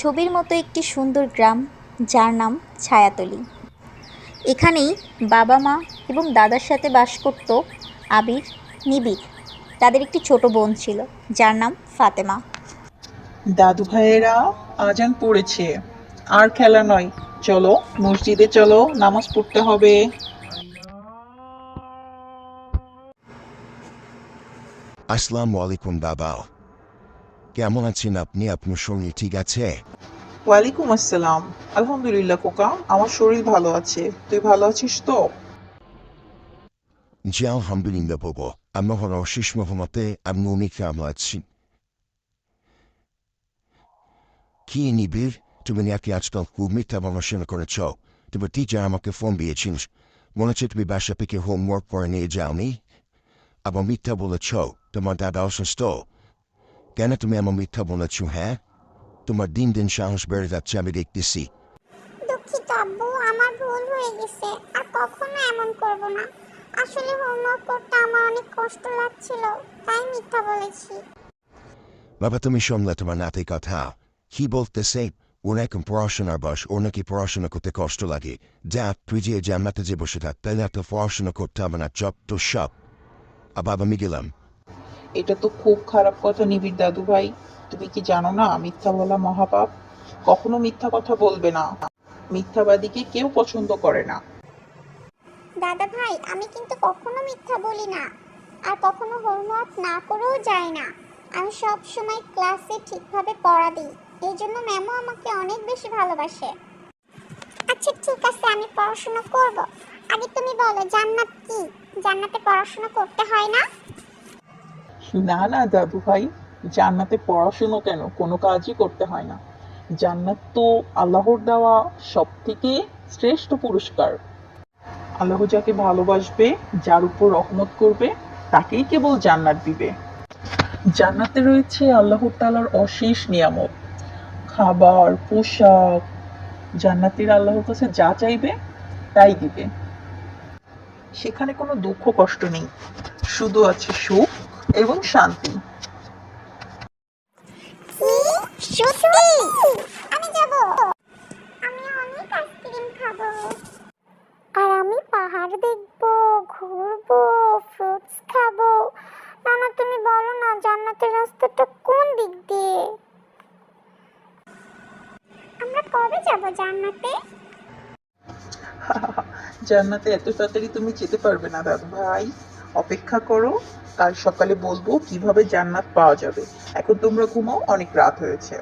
ছবির মতো একটি সুন্দর গ্রাম যার নাম ছায়াতলি। এখানেই বাবা মা এবং দাদার সাথে বাস করত আবির নিবিড় তাদের একটি ছোট বোন ছিল যার নাম ফাতেমা। দাদু ভাইয়েরা আজান পড়েছে। আর খেলা নয়। চলো মসজিদে চলো নামাজ পড়তে হবে। আসসালামু আলাইকুম বাবা কেমন আছেন আপনি? আপনার শরীর ঠিক আছে? ওয়ালাইকুম আসসালাম। আলহামদুলিল্লাহ কোকা আমার শরীর ভালো আছে। তুই ভালো আছিস তো? জি আলহামদুলিল্লাহ বাবা। আমি হলো অশেষ মহমতে আমি অনেক কেমন আছি কি নিবিড়? তুমি নাকি আজকাল খুব মিথ্যা পড়াশোনা করেছ। তুমি টিচার আমাকে ফোন দিয়েছিল মনে হচ্ছে তুমি বাসা থেকে হোমওয়ার্ক করে নিয়ে যাওনি। আবার মিথ্যা বলেছ। তোমার দাদা অসুস্থ। কেন তুমি আমার মিথ্যা বলেছ হ্যাঁ তোমার দিন দিন সাহস বেড়ে যাচ্ছে আমি দেখতেছি দুঃখিত আব্বু আমার ভুল হয়ে গেছে আর কখনো এমন করব না আসলে হোমওয়ার্ক করতে আমার অনেক কষ্ট লাগছিল তাই মিথ্যা বলেছি বাবা তুমি শুনলে তোমার নাতি কথা কি বলতেছে ওর এখন পড়াশোনার বয়স ওর নাকি পড়াশোনা করতে কষ্ট লাগে যা তুই যে যে বসে থাক পড়াশোনা করতে হবে না চপ তো সব আর বাবা আমি গেলাম এটা তো খুব খারাপ কথা নিবিড় দাদু ভাই। তুমি কি জানো না, মিথ্যা বলা মহাপাপ? কখনো মিথ্যা কথা বলবে না। মিথ্যাবাদীকে কেউ পছন্দ করে না। দাদা ভাই, আমি কিন্তু কখনো মিথ্যা বলি না। আর কখনো হোমওয়ার্ক না করেও যাই না। আমি সব সময় ক্লাসে ঠিকভাবে পড়া দিই। এই জন্য ম্যামও আমাকে অনেক বেশি ভালোবাসে। আচ্ছা ঠিক আছে, আমি পড়াশোনা করব। আগে তুমি বলো, জান্নাত কি? জান্নাতে পড়াশোনা করতে হয় না? না না, দাদু ভাই, জান্নাতে পড়াশুনো কেন? কোনো কাজই করতে হয় না। জান্নাত তো আল্লাহর দেওয়া সব থেকে শ্রেষ্ঠ পুরস্কার। আল্লাহ যাকে ভালোবাসবে, যার উপর রহমত করবে, তাকেই কেবল জান্নাত দিবে। জান্নাতে রয়েছে আল্লাহ তালার অশেষ নিয়ামত। খাবার, পোশাক, জান্নাতির আল্লাহর কাছে যা চাইবে, তাই দিবে। সেখানে কোনো দুঃখ, কষ্ট নেই। শুধু আছে সুখ এবং শান্তি। আমি যাব। আমি অনেক আইসক্রিম খাব। আর আমি পাহাড় দেখব ঘুরবো ফ্রুটস খাব। না না তুমি বলো না জান্নাতের রাস্তাটা কোন দিক দিয়ে? আমরা কবে যাব জান্নাতে? জান্নাতে এত তাড়াতাড়ি তুমি যেতে পারবে না দাদু ভাই অপেক্ষা করো কাল সকালে বলব কীভাবে জান্নাত পাওয়া যাবে। এখন তোমরা ঘুমাও অনেক রাত হয়েছে।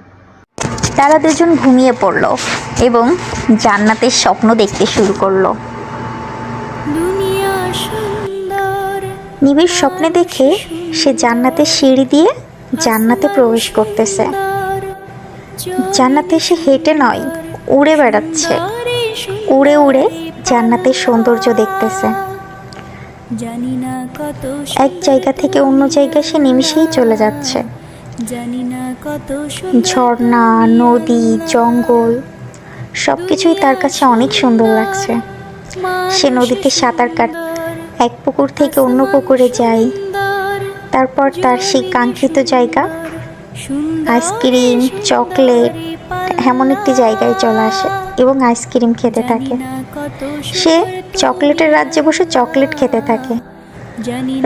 তারা দুজন ঘুমিয়ে পড়ল এবং জান্নাতের স্বপ্ন দেখতে শুরু করল। নিবিড় স্বপ্নে দেখে সে জান্নাতের সিঁড়ি দিয়ে জান্নাতে প্রবেশ করতেছে। জান্নাতে সে হেঁটে নয় উড়ে বেড়াচ্ছে। উড়ে উড়ে জান্নাতের সৌন্দর্য দেখতেছে। এক জায়গা থেকে অন্য জায়গায় সে নিমিষেই চলে যাচ্ছে। জানি না কত ঝর্ণা নদী জঙ্গল সব কিছুই তার কাছে অনেক সুন্দর লাগছে। সে নদীতে সাঁতার কাট এক পুকুর থেকে অন্য পুকুরে যায়। তারপর তার সেই কাঙ্ক্ষিত জায়গা। আইসক্রিম চকলেট এমন একটি জায়গায় চলে আসে এবং আইসক্রিম খেতে থাকে। সে চকলেটের রাজ্যে বসে চকলেট খেতে থাকে।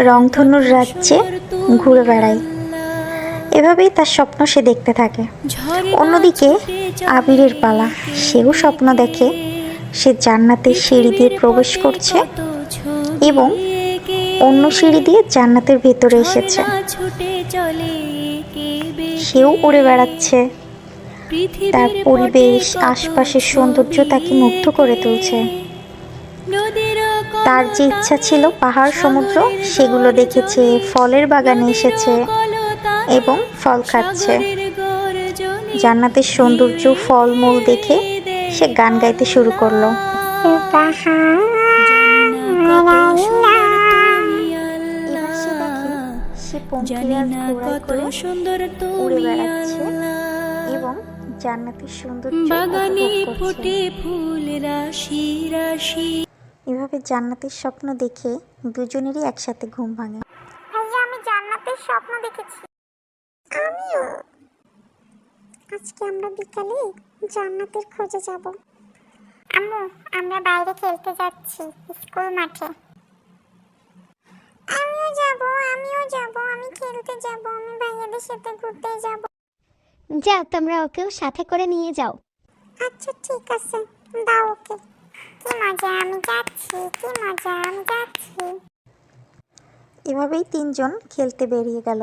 রংধনুর রাজ্যে ঘুরে বেড়ায়। এভাবেই তার স্বপ্ন সে দেখতে থাকে। অন্যদিকে আবিরের পালা, সেও স্বপ্ন দেখে। সে জান্নাতের সিঁড়ি দিয়ে প্রবেশ করছে এবং অন্য সিঁড়ি দিয়ে জান্নাতের ভেতরে এসেছে। সেও উড়ে বেড়াচ্ছে। তার পরিবেশ, আশপাশের সৌন্দর্য তাকে মুগ্ধ করে তুলছে। তার যে ইচ্ছা ছিল পাহাড় সমুদ্র সেগুলো দেখেছে ফলের বাগানে এসেছে এবং ফল খাচ্ছে। জান্নাতের সৌন্দর্য ফলমূল দেখে সে গান গাইতে শুরু করল। এবং জান্নাতের সৌন্দর্য বাগানে ফুটে ফুল রাশি রাশি। এভাবে জান্নাতের স্বপ্ন দেখে দুজনেরই একসাথে ঘুম ভাঙে। ভাইয়া আমি জান্নাতের স্বপ্ন দেখেছি। আমিও। আজকে আমরা বিকালে জান্নাতের খোঁজে যাব। আম্মু আমরা বাইরে খেলতে যাচ্ছি স্কুল মাঠে। আমিও যাব আমিও যাব আমি খেলতে যাব আমি ভাইয়াদের সাথে ঘুরতে যাব। যাও তোমরা ওকেও সাথে করে নিয়ে যাও। আচ্ছা ঠিক আছে। দাও ওকে। কি মজা আমি যাচ্ছি কি মজা আমি যাচ্ছি। এভাবেই তিনজন খেলতে বেরিয়ে গেল।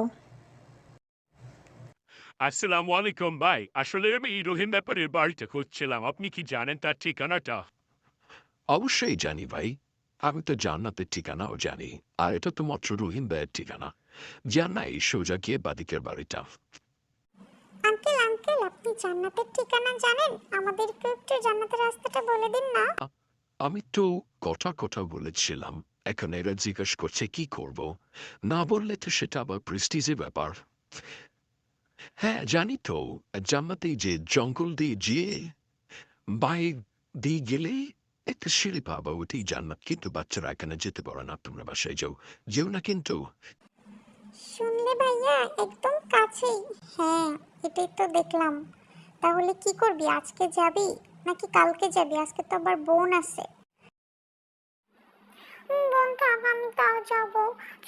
আসসালামু আলাইকুম ভাই আসলে আমি রহিম ব্যাপারের বাড়িতে খুঁজছিলাম আপনি কি জানেন তার ঠিকানাটা? অবশ্যই জানি ভাই আমি তো জান্নাতের ঠিকানাও জানি আর এটা তো মাত্র রহিম ভাইয়ের ঠিকানা। জান্নাই সোজা গিয়ে বাদিকের বাড়িটা। আঙ্কেল আঙ্কেল আপনি জান্নাতের ঠিকানা জানেন? আমাদেরকে একটু জান্নাতের রাস্তাটা বলে দিন না। আমি তো কথা কথা বলেছিলাম। এখন এরা জিজ্ঞেস করছে, কি করব? না বললে তো সেটা আবার প্রেস্টিজের ব্যাপার। হ্যাঁ জানি তো, জান্নাতে যে জঙ্গল দিয়ে যেয়ে বাই দিয়ে গেলে একটা সিঁড়ি পাবা, ওটাই জান্নাত। কিন্তু বাচ্চারা এখানে যেতে পারে না, তোমরা বাসায় যাও। যেও না কিন্তু। শুনলে ভাইয়া, একদম কাছেই। হ্যাঁ এটাই তো দেখলাম। তাহলে কি করবি? আজকে যাবি? নাকি কালকে যাবি? আজকে তো আবার বোন আছে। বোন থাক আমি তাও যাব।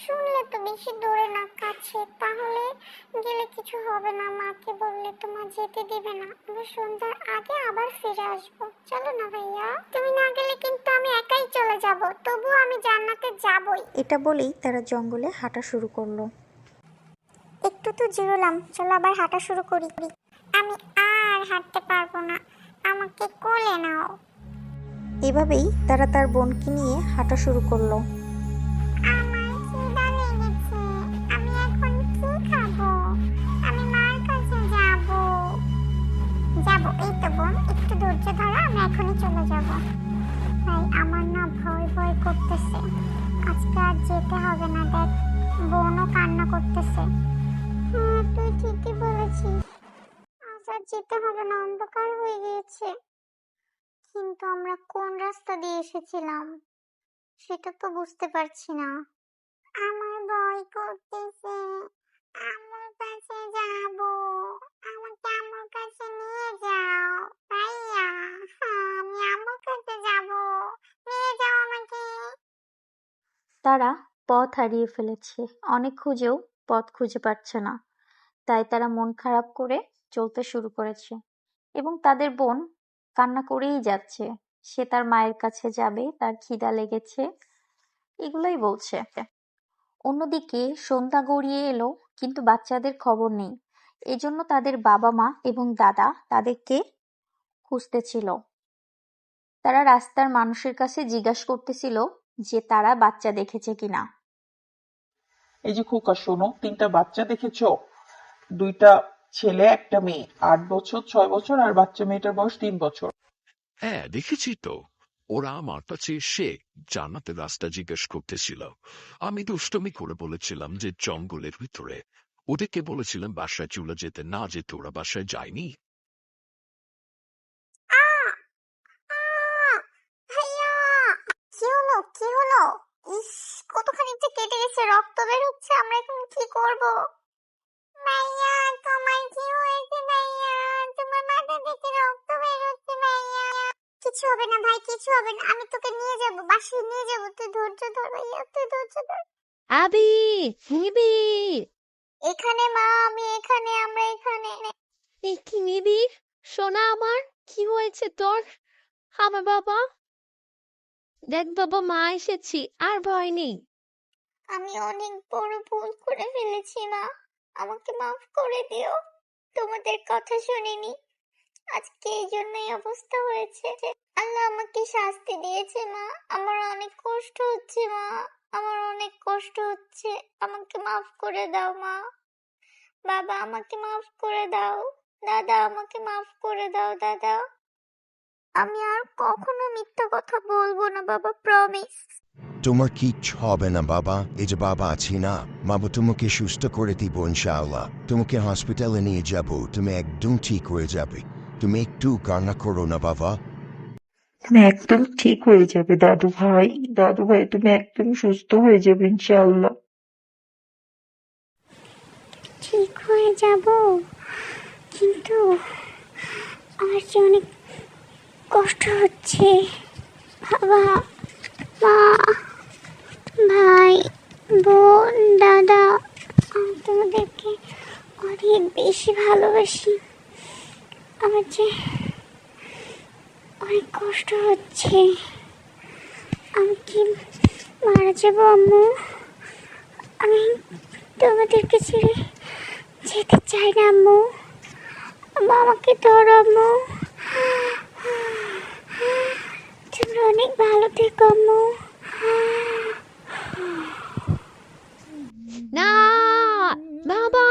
শুনলে তো বেশি দূরে না কাছে। তাহলে গেলে কিছু হবে না মাকে বললে তো মা যেতে দিবে না। আমরা সন্ধ্যার আগে আবার ফিরে আসব। চলো না ভাইয়া। তুমি না গেলে কিন্তু আমি একাই চলে যাব। তবুও আমি জান্নাতে যাবই। এটা বলেই তারা জঙ্গলে হাঁটা শুরু করল। একটু তো জিরোলাম চলো আবার হাঁটা শুরু করি। আমি আর হাঁটতে পারব না। আমাকে কোলে নাও। এভাবেই তারা তার বোনকে নিয়ে হাঁটা শুরু করল। যাব। এই তো বোন একটু ধৈর্য ধরো আমরা এখনই চলে যাব। আমার না ভয় ভয় করতেছে। আজকে আর যেতে হবে না দেখ বোনও কান্না করতেছে। হ্যাঁ তুই ঠিকই বলেছিস। আর যেতে হবে না অন্ধকার হয়ে গিয়েছে। কিন্তু আমরা কোন রাস্তা দিয়ে এসেছিলাম? সেটা তো বুঝতে পারছি না। আমার ভয় করতেছে। আমার কাছে যাব। আমাকে আমার কাছে নিয়ে যাও ভাইয়া। হ্যাঁ, আমি আমার কাছে যাব। নিয়ে যাও আমাকে। তারা পথ হারিয়ে ফেলেছে। অনেক খুঁজেও পথ খুঁজে পাচ্ছে না। তাই তারা মন খারাপ করে চলতে শুরু করেছে এবং তাদের বোন কান্না করেই যাচ্ছে। সে তার মায়ের কাছে যাবে, তার খিদা লেগেছে, এগুলোই বলছে। অন্যদিকে সন্ধ্যা গড়িয়ে এলো, কিন্তু বাচ্চাদের খবর নেই। এজন্য তাদের বাবা মা এবং দাদা তাদেরকে খুঁজতেছিল। তারা রাস্তার মানুষের কাছে জিজ্ঞাসা করতেছিল যে তারা বাচ্চা দেখেছে কিনা। এই যে খোকা, শোনো, তিনটা বাচ্চা দেখেছ? দুইটা ছেলে একটা মেয়ে। আট বছর ছয় বছর আর বাচ্চা মেয়েটার বয়স তিন বছর। হ্যাঁ দেখেছি তো। ওরা আমার কাছে এসে জান্নাতের রাস্তা জিজ্ঞেস করতেছিল। আমি দুষ্টমি করে বলেছিলাম যে জঙ্গলের ভিতরে। ওদেরকে বলেছিলাম বাসায় চলে যেতে না যেতে ওরা বাসায় যায়নি? আ আ ভাইয়া কি হলো কি ইস কতখানি যে কেটে গেছে রক্ত বের হচ্ছে আমরা এখন কি করব? ভাইয়া তোমার কি হয়েছে ভাইয়া। তোমার মাথা থেকে রক্ত বের হচ্ছে ভাইয়া। কিছু হবে না ভাই কিছু হবে না। আমি তোকে নিয়ে যাব বাসায় নিয়ে যাব। তুই ধৈর্য ধর ভাইয়া তুই ধৈর্য ধর। আবি নিবি এখানে মা আমি এখানে আমরা এখানে। এই কি নিবি সোনা আমার কি হয়েছে তোর? আমার বাবা? দেখ বাবা মা এসেছি আর ভয় নেই। আমি অনেক বড় ভুল করে ফেলেছি মা। আমাকে মাফ করে দিও। তোমাদের কথা শুনিনি। আজকে এই জন্যই অবস্থা হয়েছে আল্লাহ আমাকে শাস্তি দিয়েছে, মা। আমার অনেক কষ্ট হচ্ছে, মা। আমার অনেক কষ্ট হচ্ছে। আমাকে মাফ করে দাও, মা। বাবা, আমাকে মাফ করে দাও। দাদা, আমাকে মাফ করে দাও, দাদা। আমি আর কখনো মিথ্যা কথা বলব না, বাবা প্রমিস তোমার কিচ্ছু হবে না বাবা? এই যে বাবা আছি না। বাবা তোমাকে সুস্থ করে দিব ইনশাআল্লাহ। তোমাকে হসপিটালে নিয়ে যাব। তুমি একদম ঠিক হয়ে যাবে। তুমি একটু কান্না করো না বাবা। তুমি একদম ঠিক হয়ে যাবে দাদু ভাই। দাদু ভাই তুমি একদম সুস্থ হয়ে যাবে ইনশাআল্লাহ। ঠিক হয়ে যাব। কিন্তু আমার যে অনেক কষ্ট হচ্ছে বাবা। মা ভাই, বোন, দাদা, তোমাদেরকে অনেক বেশি ভালোবাসি। আমার যে অনেক কষ্ট হচ্ছে। আমি কি মারা যাব, আম্মু? আমি তোমাদেরকে ছেড়ে যেতে চাই না আম্মু, আমাকে ধরো, আম্মু। তোমরা অনেক ভালো থেকো আম্মু না বাবা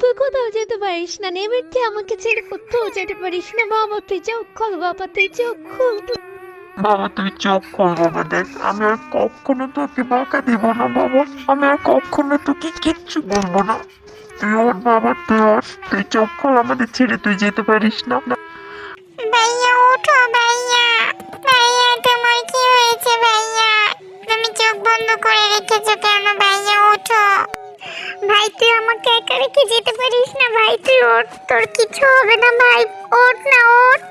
তুই কোথাও যেতে পারিস না নেমেতে আমাকে ছেড়ে কোথাও যেতে পারিস না। বাবা তুই চোখ খোল বাবা তুই চোখ খোল। বাবা তুই চোখ খোল বাবা দেখ আমি আর কখনো তোকে বাঁকা দিব না বাবা। আমি আর কখনো তোকে কিচ্ছু বলব না। তুই ওর বাবা তুই ওর তুই চোখ খোল আমাদের ছেড়ে তুই যেতে পারিস না। ভাইয়া ওঠো ভাইয়া। ভাইয়া তোমার কি হয়েছে ভাইয়া? তুমি চোখ বন্ধ করে রেখেছো কেন ভাইয়া? ওঠো। ভাই তুই আমাকে একা রেখে যেতে পারিস না ভাই। তুই ওঠ তোর কিছু হবে না ভাই। ওঠ না ওঠ।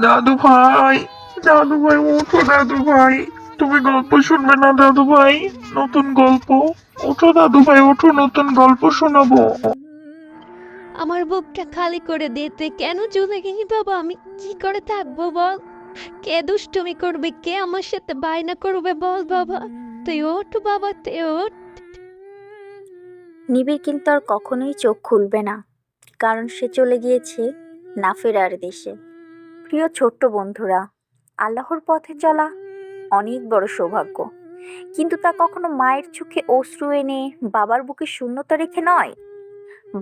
দাদু ভাই দাদু ভাই ওঠো দাদু ভাই। তুমি গল্প শুনবে না দাদু ভাই? নতুন গল্প। ওঠো দাদু ভাই ওঠো নতুন গল্প শোনাবো। আমার বুকটা খালি করে দিতে কেন চলে গেলি বাবা? আমি কি করে থাকব বল? কে দুষ্টুমি করবে? কে আমার সাথে বায়না করবে? বল বাবা। তুই ওঠ বাবা, তুই ওঠ। নিবিড় কিন্তু আর কখনোই চোখ খুলবে না, কারণ সে চলে গিয়েছে না ফেরার দেশে। প্রিয় ছোট্ট বন্ধুরা, আল্লাহর পথে চলা অনেক বড় সৌভাগ্য। কিন্তু তা কখনো মায়ের চোখে অশ্রু এনে বাবার বুকে শূন্যতা রেখে নয়।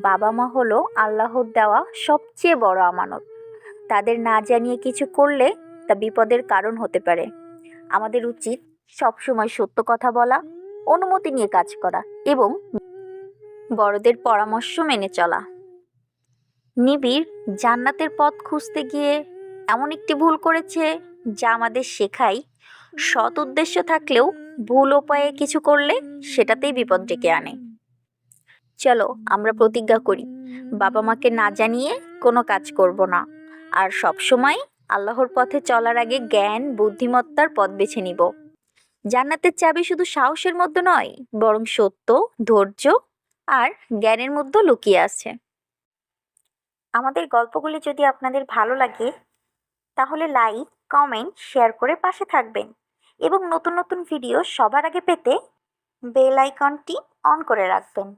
বাবা মা হলো আল্লাহর দেওয়া সবচেয়ে বড় আমানত। তাদের না জানিয়ে কিছু করলে তা বিপদের কারণ হতে পারে। আমাদের উচিত সবসময় সত্য কথা বলা, অনুমতি নিয়ে কাজ করা এবং বড়দের পরামর্শ মেনে চলা। নিবিড় জান্নাতের পথ খুঁজতে গিয়ে এমন একটি ভুল করেছে যা আমাদের শেখায়, সৎ উদ্দেশ্য থাকলেও ভুল উপায়ে কিছু করলে সেটাতেই বিপদ ডেকে আনে। চলো আমরা প্রতিজ্ঞা করি, বাবা মাকে না জানিয়ে কোনো কাজ করব না। আর সব সময় আল্লাহর পথে চলার আগে জ্ঞান, বুদ্ধিমত্তার পথ বেছে নিব। জান্নাতের চাবি শুধু সাহসের মধ্যে নয়, বরং সত্য, ধৈর্য আর জ্ঞানের মধ্যে লুকিয়ে আছে। আমাদের গল্পগুলি যদি আপনাদের ভালো লাগে, তাহলে লাইক, কমেন্ট, শেয়ার করে পাশে থাকবেন এবং নতুন নতুন ভিডিও সবার আগে পেতে বেল আইকনটি অন করে রাখবেন।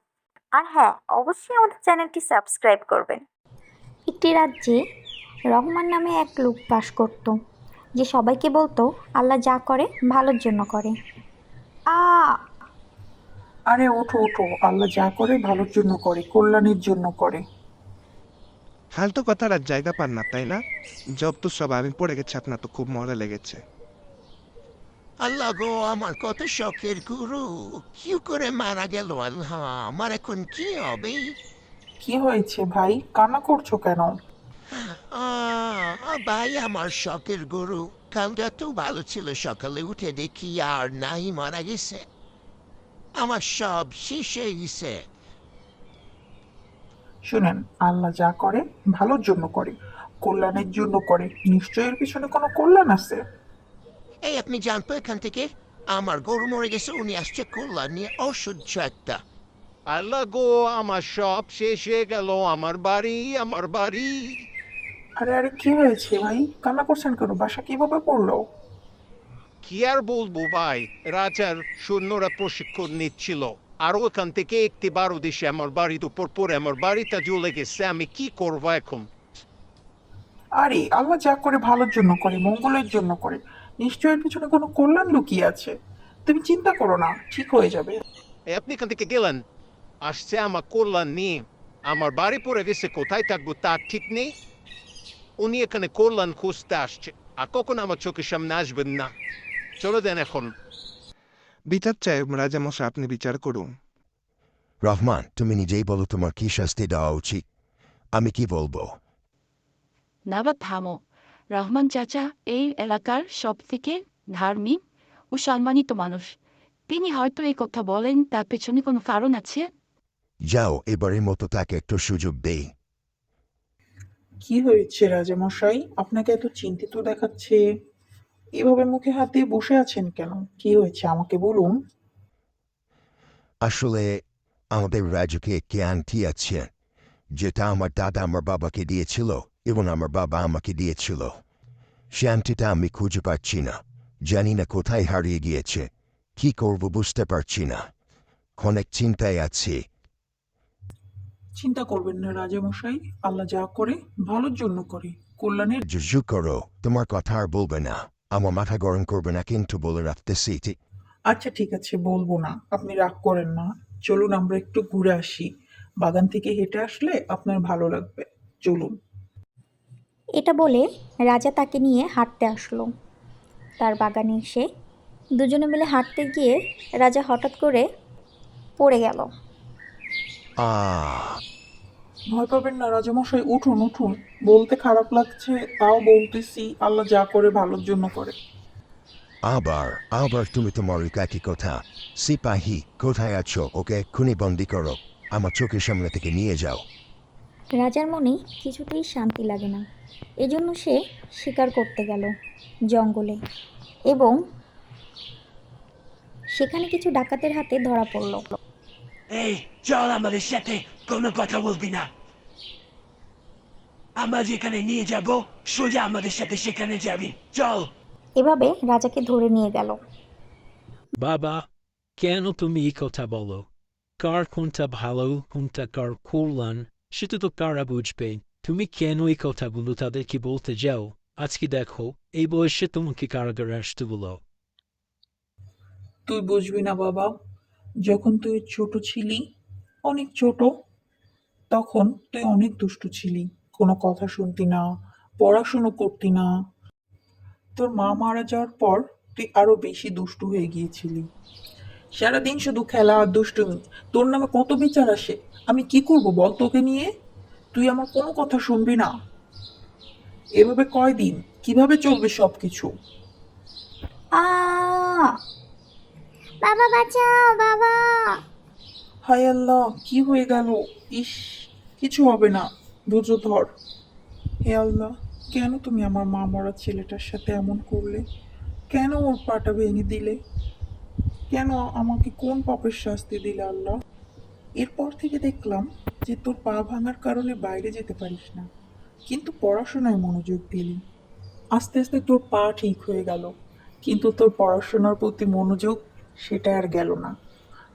আর হ্যাঁ অবশ্যই আমাদের চ্যানেলটি সাবস্ক্রাইব করবেন। একটি রাজ্যে রহমান নামে এক লোক বাস করত যে সবাইকে বলতো আল্লাহ যা করে ভালোর জন্য করে। আ আরে ওঠো ওঠো আল্লাহ যা করে ভালোর জন্য করে কল্যাণের জন্য করে। ফালতু কথার আর জায়গা পান না তাই না? জব তো সব আমি পড়ে গেছে আপনার তো খুব মজা লেগেছে। আল্লাহ গো আমার কত শখের গুরু। কি করে মারা গেল আল্লাহ? আমার এখন কি হবে? কি হয়েছে ভাই? কান্না করছ কেন? আহ, ভাই আমার শখের গরু। কালটা তো ভালো ছিল সকালে উঠে দেখি আর নাই মারা গেছে। আমার সব শেষ হয়ে গেছে। শুনেন আল্লাহ যা করে ভালোর জন্য করে কল্যাণের জন্য করে। নিশ্চয় এর পিছনে কোনো কল্যাণ আছে? এই আপনি জানতো এখান থেকে? আমার গরু মরে গেছে উনি আসছে কল্যাণ নিয়ে। অসহ্য একটা। আল্লাহ গো আমার সব শেষ হয়ে গেল। আমার বাড়ি আমার বাড়ি। আরে আরে কি হয়েছে ভাই? কান্না করছেন কেন? বাসা কীভাবে পড়ল? কি আর বলব ভাই? রাজার সৈন্যরা প্রশিক্ষণ নিচ্ছিল। আর ওখান থেকে একটি বারো দেশে আমার বাড়ির উপর পরে আমার বাড়িটা জ্বলে গেছে। আমি কি করব এখন? আরে আল্লাহ যা করে ভালোর জন্য করে মঙ্গলের জন্য করে। নিশ্চয়ের পিছনে কোনো কল্যাণ লুকিয়ে আছে। তুমি চিন্তা করো না ঠিক হয়ে যাবে। এই আপনি এখান থেকে গেলেন? আসছে আমার কল্যাণ নিয়ে। আমার বাড়ি পরে গেছে কোথায় থাকব তার ঠিক নেই। উনি এখানে কল্যাণ খুঁজতে আসছে আর কখন আমার চোখের সামনে আসবেন না চলে দেন এখন বিচার চাই রাজা মশাই আপনি বিচার করুন রহমান তুমি নিজেই বলো তোমার কি শাস্তি দেওয়া উচিত আমি কি বলব নাবা থামো রহমান চাচা এই এলাকার সব থেকে ধার্মিক ও সম্মানিত মানুষ তিনি হয়তো এই কথা বলেন তার পেছনে কোনো কারণ আছে যাও এবারের মতো তাকে একটু সুযোগ দেই কি হয়েছে, রাজামশাই? আপনাকে এত চিন্তিত দেখাচ্ছে। এভাবে মুখে হাত দিয়ে বসে আছেন কেন? কি হয়েছে, আমাকে বলুন। আসলে আমাদের রাজুকে একটি আংটি আছে, যেটা আমার দাদা আমার বাবাকে দিয়েছিল এবং আমার বাবা আমাকে দিয়েছিল। সে আংটিটা আমি খুঁজে পাচ্ছি না, জানি না কোথায় হারিয়ে গিয়েছে, কি করব বুঝতে পারছি না। অনেক চিন্তায় আছি চিন্তা করবেন না রাজামশাই আল্লাহ যা করে ভালোর জন্য করে। কল্যাণের জুজু করো তোমার কথা আর বলবে না। আমার মাথা গরম করবে না কিন্তু বলে রাখতেছি ঠিক আচ্ছা ঠিক আছে বলব না। আপনি রাগ করেন না। চলুন আমরা একটু ঘুরে আসি। বাগান থেকে হেঁটে আসলে আপনার ভালো লাগবে। চলুন। এটা বলে রাজা তাকে নিয়ে হাঁটতে আসলো। তার বাগানে এসে দুজনে মিলে হাঁটতে গিয়ে রাজা হঠাৎ করে পড়ে গেল। ভয় পাবেন না রাজামশাই উঠুন উঠুন। বলতে খারাপ লাগছে তাও বলতেছি আল্লাহ যা করে ভালোর জন্য করে। আবার আবার তুমি তোমার ওই একই কথা সিপাহি কোথায় আছো? ওকে এক্ষুনি বন্দি করো। আমার চোখের সামনে থেকে নিয়ে যাও। রাজার মনে কিছুতেই শান্তি লাগে না। এজন্য সে শিকার করতে গেল জঙ্গলে এবং সেখানে কিছু ডাকাতের হাতে ধরা পড়ল। এই চল আমাদের সাথে। কোনো কথা বলবি না। আমরা যেখানে নিয়ে যাব সোজা আমাদের সাথে সেখানে যাবি। চল। এভাবে রাজাকে ধরে নিয়ে গেল। বাবা কেন তুমি এই কথা বলো? কার কোনটা ভালো কোনটা কার কল্যাণ সেটা তো কারা বুঝবে? তুমি কেন এই কথাগুলো তাদেরকে বলতে যাও। আজকে দেখো এই বয়সে তোমাকে কারাগারে আসতে বলো। তুই বুঝবি না বাবা। যখন তুই ছোট ছিলি, অনেক ছোট, তখন তুই অনেক দুষ্টু ছিলি। কোনো কথা শুনতি না, পড়াশুনো করতি না। তোর মা মারা যাওয়ার পর তুই আরও বেশি দুষ্টু হয়ে গিয়েছিলি। সারাদিন শুধু খেলা আর দুষ্টুমি। তোর নামে কত বিচার আসে? আমি কি করব বল তোকে নিয়ে? তুই আমার কোনো কথা শুনবি না। এভাবে কয়দিন? কীভাবে চলবে সব কিছু আ বাবা, বাঁচাও, বাবা। হায় আল্লাহ, কি হয়ে গেল? ইস, কিছু হবে না। ধৈর্য ধর। হে আল্লাহ, কেন তুমি আমার মা মরা ছেলেটার সাথে এমন করলে? কেন ওর পাটা ভেঙে দিলে? কেন আমাকে কোন পাপের শাস্তি দিলে আল্লাহ? এরপর থেকে দেখলাম যে তোর পা ভাঙার কারণে বাইরে যেতে পারিস না। কিন্তু পড়াশোনায় মনোযোগ দিলি। আস্তে আস্তে তোর পা ঠিক হয়ে গেল। কিন্তু তোর পড়াশোনার প্রতি মনোযোগ সেটা আর গেল না।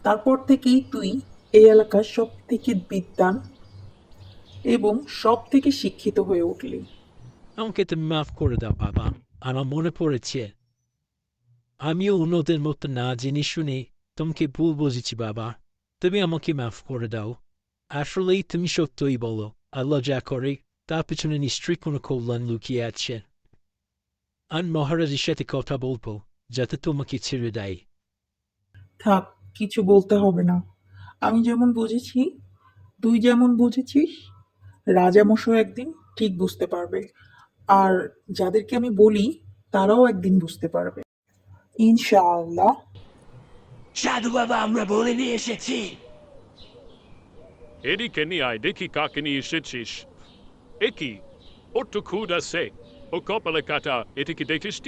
তারপর থেকেই তুই এই এলাকার সব থেকে বিদ্যান এবং সব থেকে শিক্ষিত হয়ে উঠলি। আমাকে তুমি মাফ করে দাও, বাবা। আমার মনে পড়েছে। আমিও অন্যদের মতো না জেনে শুনে তোমাকে ভুল বুঝেছি, বাবা। তুমি আমাকে মাফ করে দাও। আসলেই তুমি সত্যই বলো, আল্লাহ যা করে, তার পিছনে নিশ্চয়ই কোনো কল্যাণ লুকিয়ে আছে। আর মহারাজের সাথে কথা বলব, যাতে তোমাকে ছেড়ে দেয়। থাক কিছু বলতে হবে না। আমি যেমন বুঝেছি তুই যেমন বুঝেছিস রাজা রাজামশাই একদিন ঠিক বুঝতে পারবে। আর যাদেরকে আমি বলি তারাও একদিন বুঝতে পারবে। ইনশাআল্লাহ। সাধু বাবা আমরা বলে নিয়ে এসেছি। এদিকে নিয়ে আয় দেখি কাকে নিয়ে এসেছিস। এ কি? ওর তো খুদ আছে ও কপালে কাটা এটা কি দেখিস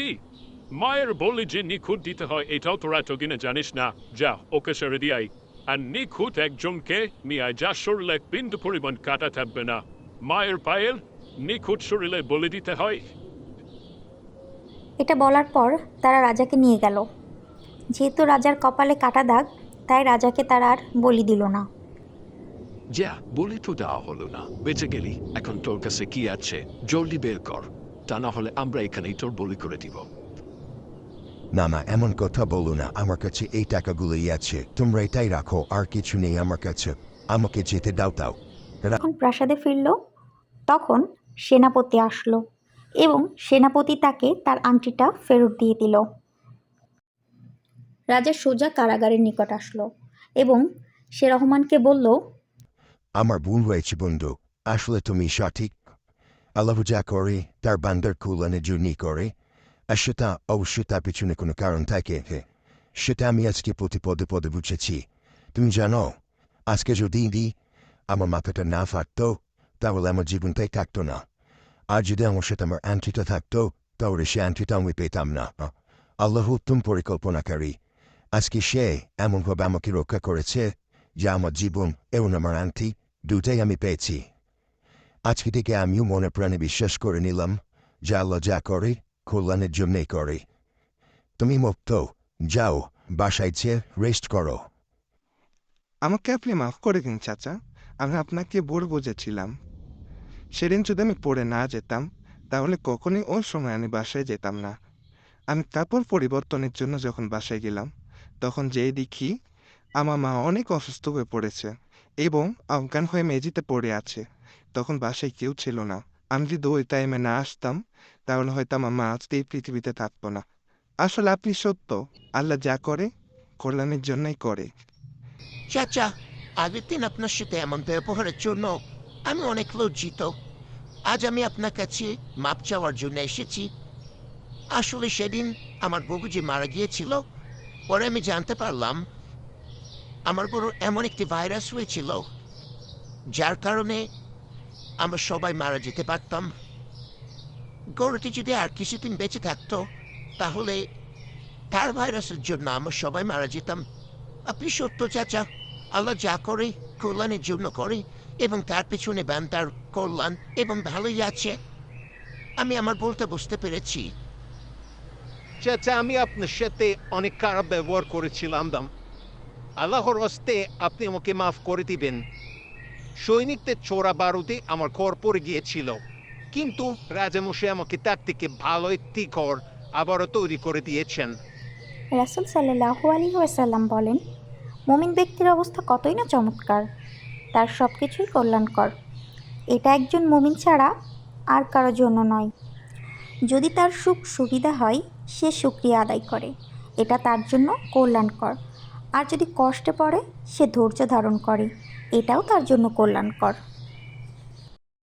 মায়ের বলে যে নিখুঁত দিতে হয় এটাও তোরা তো কিনা জানিস না। যা ওকে ছেড়ে দিয়াই। আর নিখুঁত একজনকে নিয়ে আয় যা শরীরে বিন্দু পরিমাণ কাটা থাকবে না। মায়ের পায়ের নিখুঁত শরীরে বলে দিতে হয়। এটা বলার পর তারা রাজাকে নিয়ে গেল। যেহেতু রাজার কপালে কাটা দাগ তাই রাজাকে তারা আর বলি দিল না। যা বলি তো দেওয়া হলো না। বেঁচে গেলি এখন তোর কাছে কি আছে? জলদি বের কর। তা না হলে আমরা এখানেই তোর বলি করে দিব। না না এমন কথা বলো না আমার কাছে এই টাকাগুলোই আছে তোমরা এটাই রাখো আর কিছু নেই আমার কাছে আমাকে যেতে দাও দাও যখন প্রাসাদে ফিরল তখন সেনাপতি আসলো এবং সেনাপতি তাকে তার আংটিটা ফেরত দিয়ে দিল। রাজা সোজা কারাগারের নিকট আসলো এবং সে রহমানকে বলল আমার ভুল হয়েছে বন্ধু। আসলে তুমি সঠিক। আল্লাহ যা করে তার বান্দার কল্যাণের জন্যই করে। সেটা অবশ্যই তার পিছনে কোনো কারণ থাকে সেটা আমি আজকে প্রতি পদে পদে বুঝেছি তুমি জানো আজকে যদি দি আমার মাথাটা না ফাটতো তাহলে আমার জীবনটাই থাকতো না আর যদি আমার সাথে আমার অ্যান্টিটা থাকতো তাহলে সে অ্যান্টিটা আমি পেতাম না আল্লাহ উত্তম পরিকল্পনাকারী আজকে সে এমনভাবে আমাকে রক্ষা করেছে যে আমার জীবন এবং আমার অ্যান্টি দুটাই আমি পেয়েছি আজকে থেকে আমিও মনে প্রাণে বিশ্বাস করে নিলাম যে আল্লাহ যা করে কল্যাণের জন্যই করে। তুমি মুক্ত, যাও, বাসায় যেয়ে রেস্ট করো। আমাকে আপনি মাফ করে দিন, চাচা। আমি আপনাকে ভুল বুঝেছিলাম। সেদিন যদি আমি পড়ে না যেতাম, তাহলে কখনোই ওই সময় আমি বাসায় যেতাম না। আমি কাপড় পরিবর্তনের জন্য যখন বাসায় গেলাম, তখন যেই দেখি, আমার মা অনেক অসুস্থ হয়ে পড়েছে এবং অজ্ঞান হয়ে মেঝেতে পড়ে আছে। তখন বাসায় কেউ ছিল না। আমি যদি ওই টাইমে না আসতাম তাহলে হয়তো আমার মা আজকে এই পৃথিবীতে থাকতো না। আসলে আপনি সত্য, আল্লাহ যা করে, কল্যাণের জন্যই করে। চাচা, আগের দিন আপনার সাথে এমন ব্যবহারের জন্য আমি অনেক লজ্জিত। আজ আমি আপনার কাছে মাপ চাওয়ার জন্য এসেছি। আসলে সেদিন আমার বউ যে মারা গিয়েছিল, পরে আমি জানতে পারলাম আমার বড় এমন একটি ভাইরাস হয়েছিল, যার কারণে আমরা সবাই মারা যেতে পারতাম। গরুটি যদি আর কিছুদিন বেঁচে থাকতো, তাহলে তার ভাইরাসের জন্য আমরা সবাই মারা যেতাম। আপনি সত্য, চাচা। আল্লাহ যা করে, কল্যাণের জন্য করে, এবং তার পেছনে তার কল্যাণ, এবং ভালোই আছে। আমি আমার বলতে বুঝতে পেরেছি। চাচা, আমি আপনার সাথে অনেক খারাপ ব্যবহার করেছিলাম, দাম। আল্লাহর হস্তে আপনি আমাকে মাফ করে দিবেন। সৈনিকদের চোরা বারুদে আমার ঘর পড়ে গিয়েছিল। কিন্তু রাজামশাই আমাকে তার থেকে ভালো একটি ঘর আবারও তৈরি করে দিয়েছেন। রাসুল সাল্লাহ আলী ওয়াসাল্লাম বলেন, মুমিন ব্যক্তির অবস্থা কতই না চমৎকার, তার সব কিছুই কল্যাণকর। এটা একজন মুমিন ছাড়া আর কারোর জন্য নয়। যদি তার সুখ সুবিধা হয়, সে সুক্রিয়া আদায় করে। এটা তার জন্য কল্যাণকর। আর যদি কষ্টে পড়ে, সে ধৈর্য ধারণ করে। এটাও তার জন্য কল্যাণকর।